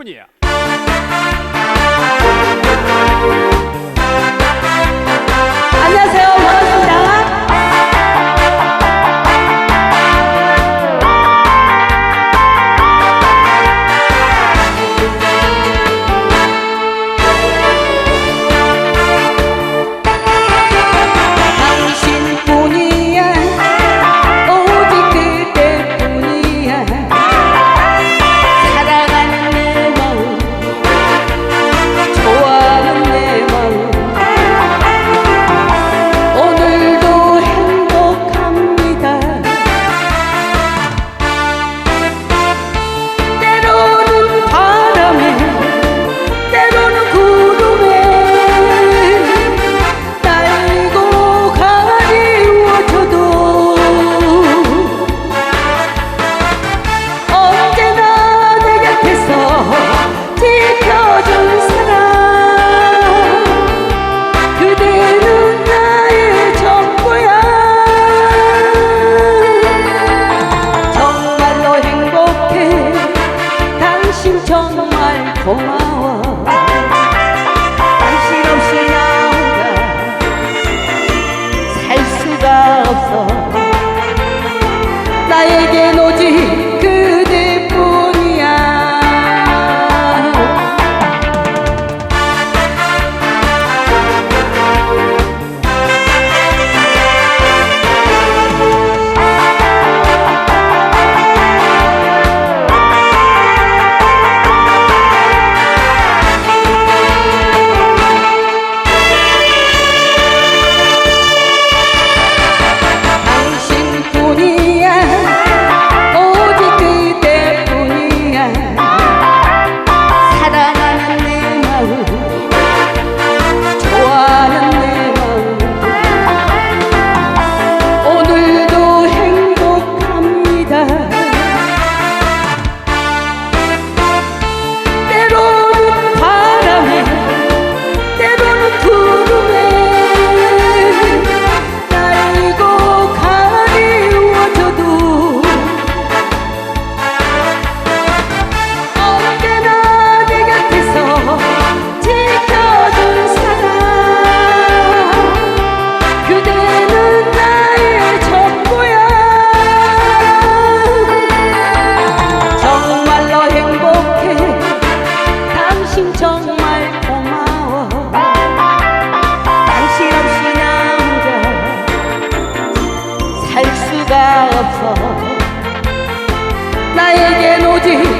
мне. 정말 고마워. 당신 없이 나 혼자 살 수가 없어. 나에겐 오직